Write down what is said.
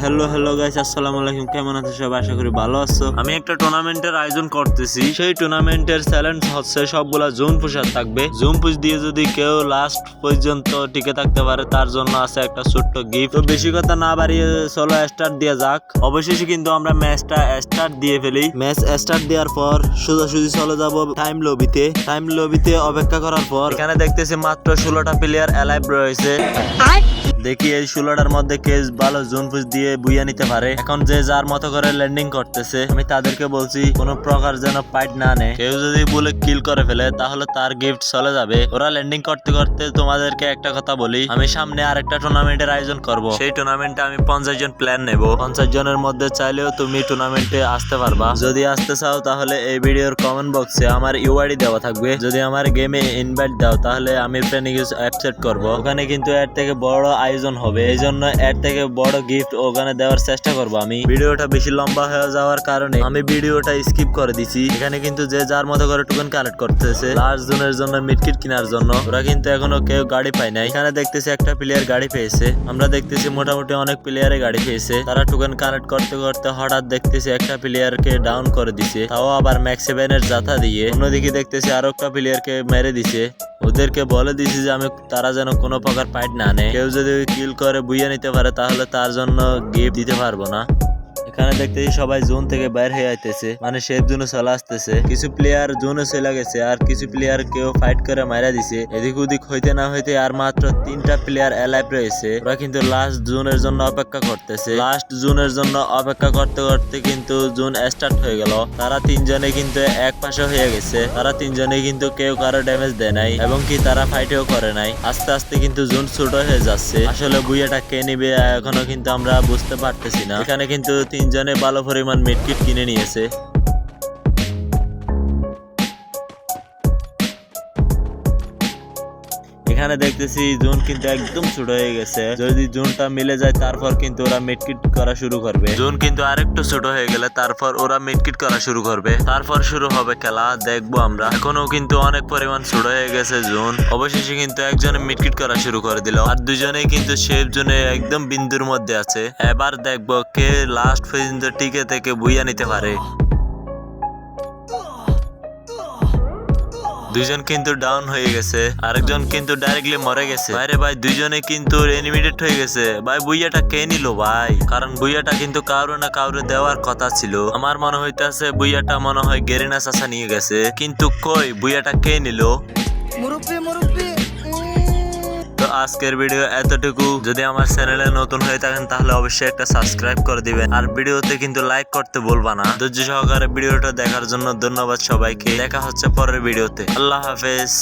Hello hello guys আসসালামু আলাইকুম। কেমন আছো সবাই? আশা করি ভালো আছো। আমি একটা টুর্নামেন্টের আয়োজন করতেছি। সেই টুর্নামেন্টের চ্যালেঞ্জ হচ্ছে সবগুলা জুন পুষার থাকবে। জুন পুষ দিয়ে যদি কেউ লাস্ট পর্যন্ত টিকে থাকতে পারে, তার জন্য আছে একটা ছোট্ট গিফট তো বেশি কথা না বাড়িয়ে চলো স্টার্ট দিয়ে যাক। অবশেষে কিন্তু আমরা ম্যাচটা স্টার্ট দিয়ে ফেলি। ম্যাচ স্টার্ট দেওয়ার পর সোজাসুজি চলে যাব টাইম লবিতে টাইম লবিতে অপেক্ষা করার পর এখানে দেখতেছি মাত্র ষোলোটা প্লেয়ার অ্যালাইভ রয়েছে। দেখি এই ষোলোটার মধ্যে কে ভালো জুন ফুস দিয়ে বুইয়া নিতে পারে। এখন যে যার মতো করে ল্যান্ডিং করতেছে, আমি তাদেরকে বলছি, কোনো প্রকার যেন ফাইট না নেয়। কেউ যদি বলে কিল করে ফেলে, তাহলে তার গিফট চলে যাবে। ওরা ল্যান্ডিং করতে করতে তোমাদেরকে একটা কথা বলি, আমি সামনে আরেকটা টুর্নামেন্টের আয়োজন করব। সেই টুর্নামেন্টে আমি পঞ্চাশ জন প্ল্যান নেব। পঞ্চাশ জনের মধ্যে চাইলেও তুমি টুর্নামেন্টে আসতে পারবা। যদি আসতে চাও, তাহলে এই ভিডিওর কমেন্ট বক্সে আমার ইউআইডি দেওয়া থাকবে। যদি আমার গেমে ইনভাইট দাও, তাহলে আমি ফ্রেন্ড অ্যাপসেট করব। ওখানে কিন্তু এর থেকে বড় আয়োজন হবে। এই জন্য এর থেকে বড় গিফট ওখানে দেওয়ার চেষ্টা করব আমি। ভিডিওটা বেশি লম্বা হয়ে যাওয়ার কারণে আমি ভিডিওটা স্কিপ করে দিছি। এখানে কিন্তু যে যার মতো করে টোকেন কালেক্ট করতেছে লাস্ট জনের জন্য মিডকিট কেনার জন্য। ওরা কিন্তু এখনও কেউ গাড়ি পায় নাই। এখানে দেখতেছি একটা প্লেয়ার গাড়ি পেয়েছে। আমরা দেখতেছি মোটামুটি অনেক প্লেয়ারে গাড়ি পেয়েছে। তারা টোকেন কালেক্ট করতে করতে হঠাৎ দেখতেছি একটা প্লেয়ারকে ডাউন করে দিছে। তাও আবার ম্যাক্স সেভেনের জাথা দিয়ে। অন্যদিকে দেখতেছি আরও একটা প্লেয়ারকে মেরে দিছে। ওদেরকে বলে দিছি যে আমি তারা যেন কোনো প্রকার পাইট না নেয়। কেউ যদি কিল করে বুইয়ে নিতে পারে, তাহলে তার জন্য গিফট দিতে পারব না। এখানে দেখতেছি সবাই জোন থেকে বাইর হয়ে আইতেছে। মানে সেফ জোনে চলে আসতেছে। কিছু প্লেয়ার জোনে চলে গেছে আর কিছু প্লেয়ার কেউ ফাইট করে মারা দিছে। এদিক ওদিক হইতে না হইতে আর মাত্র তিনটা প্লেয়ার অ্যালাইভ রয়েছে। ওরা কিন্তু লাস্ট জোনের জন্য অপেক্ষা করতেছে। লাস্ট জোনের জন্য অপেক্ষা করতে করতে কিন্তু জুন স্টার্ট হয়ে গেল। তারা তিনজনে কিন্তু এক পাশে হয়ে গেছে। তারা তিনজনে কিন্তু কেউ কারও ড্যামেজ দেয় নাই এবং কি তারা ফাইটেও করে নাই। আস্তে আস্তে কিন্তু জুন ছোট হয়ে যাচ্ছে। আসলে বুইয়াটা কে নিবে এখনও কিন্তু আমরা বুঝতে পারতেছি না। এখানে কিন্তু তিনজনে ভালো পরিমাণ মেডকিট কিনে নিয়েছে। এখানে দেখতেছি জুন কিন্তু একদম ছোট হয়ে গেছে। যদি জুনটা মিলে যায়, তারপর কিন্তু ওরা মিডকিট করা শুরু করবে। জুন কিন্তু আরেকটু ছোট হয়ে গেলে, তারপর ওরা মিডকিট করা শুরু করবে। তারপর শুরু হবে খেলা, দেখব আমরা। এখনও কিন্তু অনেক পরিমাণ ছোট হয়ে গেছে জুন। অবশেষে কিন্তু একজনে মিডকিট করা শুরু করে দিল। আর দুজনেই কিন্তু শেফ জোনে একদম বিন্দুর মধ্যে আছে। এবার দেখব কে লাস্ট পর্যন্ত টিকে থেকে বুইয়া নিতে পারে। দুইজন কিন্তু ডাউন হয়ে গেছে, আরেকজন কিন্তু ডাইরেক্টলি মরে গেছে। বাইরে ভাই, দুইজনে কিন্তু এনিমিটেড হয়ে গেছে। ভাই, বুইয়াটা কে নিল ভাই? কারণ বুইয়াটা কিন্তু কারও না কারও দেওয়ার কথা ছিল। আমার মনে হইতাছে বুইয়াটা মনে হয় গেরিনা চাষা নিয়ে গেছে। কিন্তু কই, বুইয়াটা কে নিল? মুরব্বী, মুরব্বি। আজকের ভিডিও এতটুকু। যদি আমার চ্যানেলে নতুন হয়ে থাকেন, তাহলে অবশ্যই একটা সাবস্ক্রাইব করে দিবেন। আর ভিডিওতে কিন্তু লাইক করতে বলবা না। ধৈর্য সহকারে ভিডিওটা দেখার জন্য ধন্যবাদ সবাইকে। দেখা হচ্ছে পরের ভিডিওতে। আল্লাহ হাফেজ।